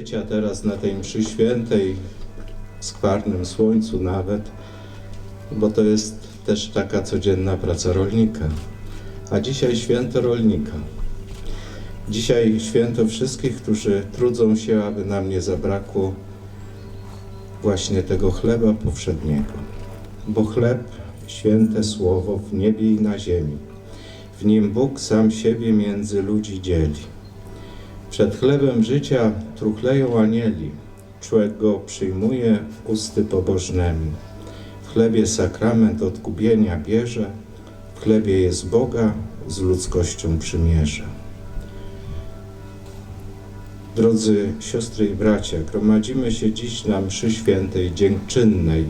bycia teraz na tej mszy świętej, skwarnym słońcu nawet, bo to jest też taka codzienna praca rolnika. A dzisiaj święto rolnika. Dzisiaj święto wszystkich, którzy trudzą się, aby nam nie zabrakło właśnie tego chleba powszedniego. Bo chleb, święte słowo w niebie i na ziemi. W nim Bóg sam siebie między ludzi dzieli. Przed chlebem życia truchleją anieli. Człowiek go przyjmuje usty pobożnymi. W chlebie sakrament odkupienia bierze, w chlebie jest Boga z ludzkością przymierza. Drodzy siostry i bracia, gromadzimy się dziś na mszy świętej dziękczynnej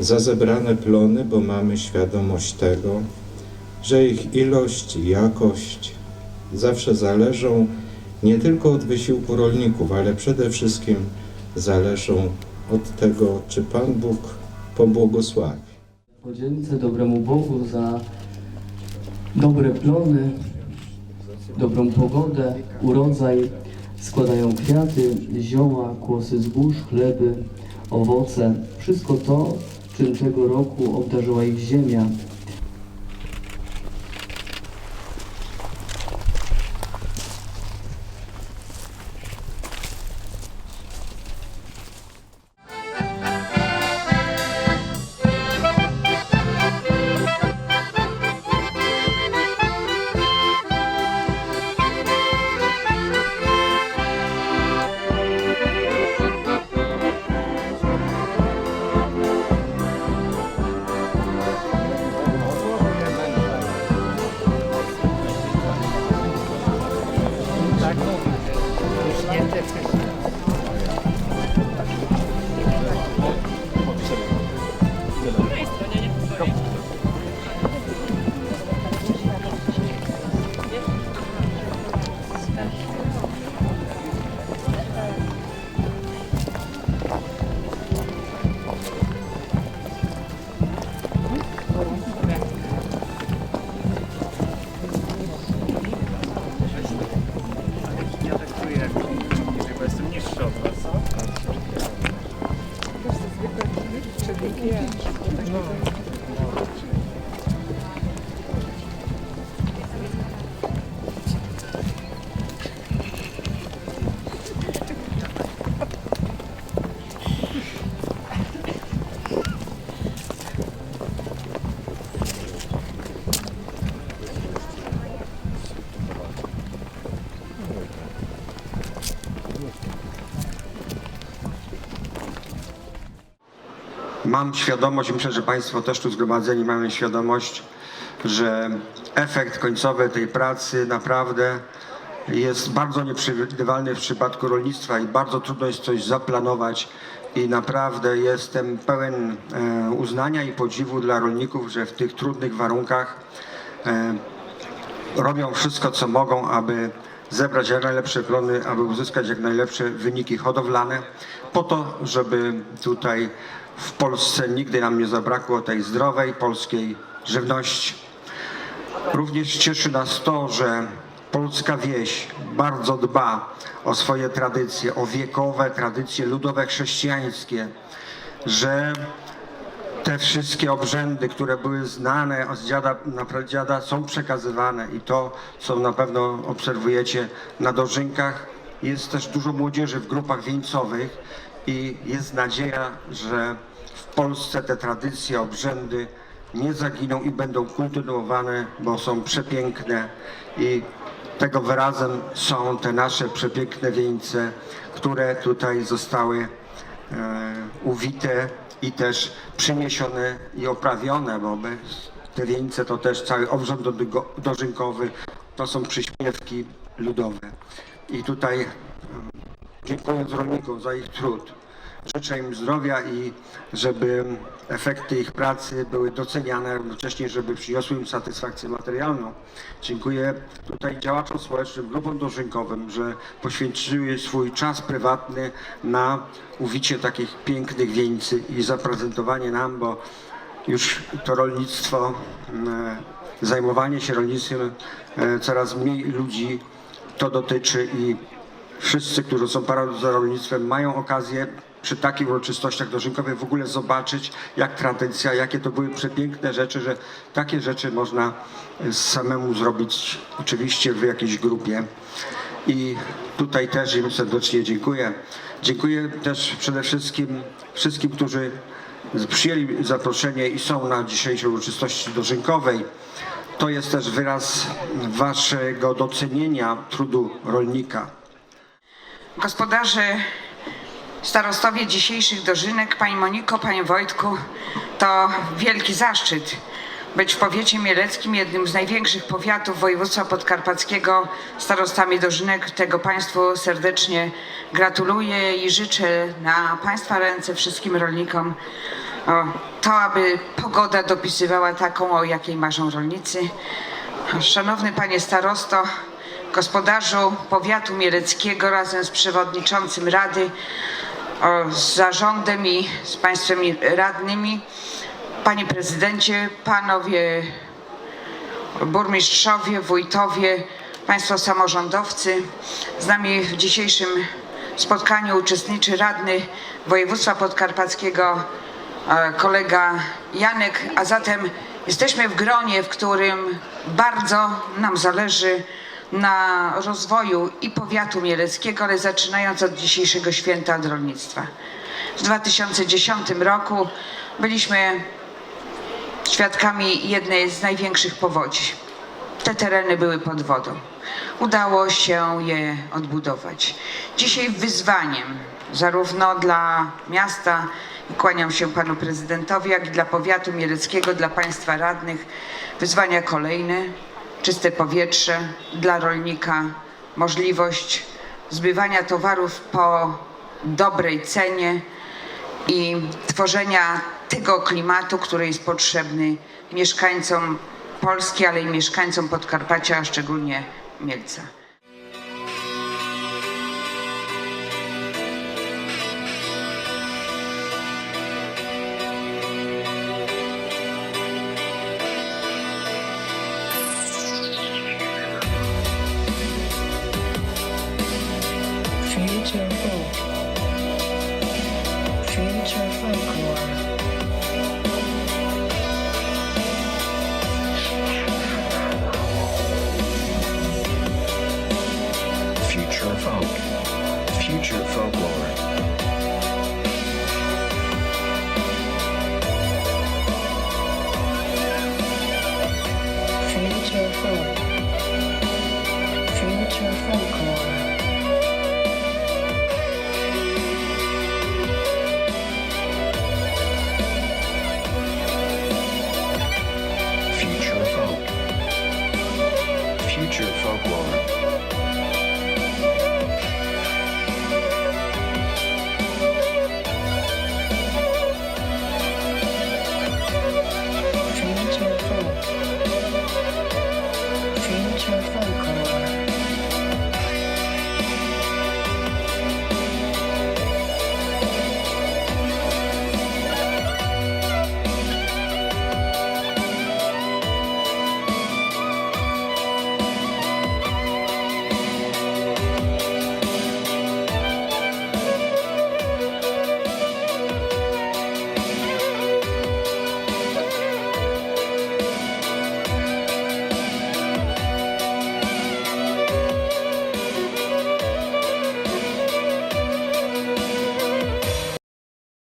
za zebrane plony, bo mamy świadomość tego, że ich ilość i jakość zawsze zależą nie tylko od wysiłku rolników, ale przede wszystkim zależą od tego, czy Pan Bóg pobłogosławi. Podzięce dobremu Bogu za dobre plony, dobrą pogodę, urodzaj. Składają kwiaty, zioła, kłosy zbóż, chleby, owoce. Wszystko to, czym tego roku obdarzyła ich ziemia. Mam świadomość, myślę, że Państwo też tu zgromadzeni mają świadomość, że efekt końcowy tej pracy naprawdę jest bardzo nieprzewidywalny w przypadku rolnictwa i bardzo trudno jest coś zaplanować. I naprawdę jestem pełen e, uznania i podziwu dla rolników, że w tych trudnych warunkach e, robią wszystko, co mogą, aby zebrać jak najlepsze plony, aby uzyskać jak najlepsze wyniki hodowlane, po to, żeby tutaj w Polsce nigdy nam nie zabrakło tej zdrowej polskiej żywności. Również cieszy nas to, że polska wieś bardzo dba o swoje tradycje, o wiekowe tradycje ludowe chrześcijańskie, że te wszystkie obrzędy, które były znane z dziada na pradziada są przekazywane i to, co na pewno obserwujecie na dożynkach. Jest też dużo młodzieży w grupach wieńcowych i jest nadzieja, że w Polsce te tradycje, obrzędy nie zaginą i będą kontynuowane, bo są przepiękne i tego wyrazem są te nasze przepiękne wieńce, które tutaj zostały e, uwite i też przyniesione i oprawione, bo te wieńce to też cały dodygo- dożynkowy, to są przyśpiewki ludowe. I tutaj e, dziękując rolnikom za ich trud, życzę im zdrowia i żeby efekty ich pracy były doceniane, jednocześnie żeby przyniosły im satysfakcję materialną. Dziękuję tutaj działaczom społecznym, grupom dożynkowym, że poświęciły swój czas prywatny na uwicie takich pięknych wieńcy i zaprezentowanie nam, bo już to rolnictwo, mm, zajmowanie się rolnictwem e, coraz mniej ludzi to dotyczy i wszyscy, którzy są za rolnictwem, mają okazję przy takich uroczystościach dożynkowych w ogóle zobaczyć, jak tradycja, jakie to były przepiękne rzeczy, że takie rzeczy można samemu zrobić, oczywiście w jakiejś grupie. I tutaj też im serdecznie dziękuję. Dziękuję też przede wszystkim wszystkim, którzy przyjęli zaproszenie i są na dzisiejszej uroczystości dożynkowej. To jest też wyraz waszego docenienia trudu rolnika. Gospodarze, starostowie dzisiejszych dożynek, Pani Moniko, Panie Wojtku, to wielki zaszczyt być w powiecie mieleckim, jednym z największych powiatów województwa podkarpackiego, starostami dożynek. Tego Państwu serdecznie gratuluję i życzę na Państwa ręce wszystkim rolnikom o, to, aby pogoda dopisywała taką, o jakiej marzą rolnicy. Szanowny Panie Starosto, gospodarzu powiatu mieleckiego razem z przewodniczącym Rady, o, z zarządem i z Państwem radnymi, Panie Prezydencie, Panowie burmistrzowie, wójtowie, Państwo samorządowcy. Z nami w dzisiejszym spotkaniu uczestniczy radny województwa podkarpackiego kolega Janek, a zatem jesteśmy w gronie, w którym bardzo nam zależy na rozwoju i powiatu mieleckiego, ale zaczynając od dzisiejszego święta od rolnictwa. W 2010 roku byliśmy świadkami jednej z największych powodzi. Te tereny były pod wodą. Udało się je odbudować. Dzisiaj wyzwaniem zarówno dla miasta, kłaniam się panu prezydentowi, jak i dla powiatu mieleckiego, dla państwa radnych, wyzwania kolejne, czyste powietrze dla rolnika, możliwość zbywania towarów po dobrej cenie, i tworzenia tego klimatu, który jest potrzebny mieszkańcom Polski, ale i mieszkańcom Podkarpacia, a szczególnie Mielca.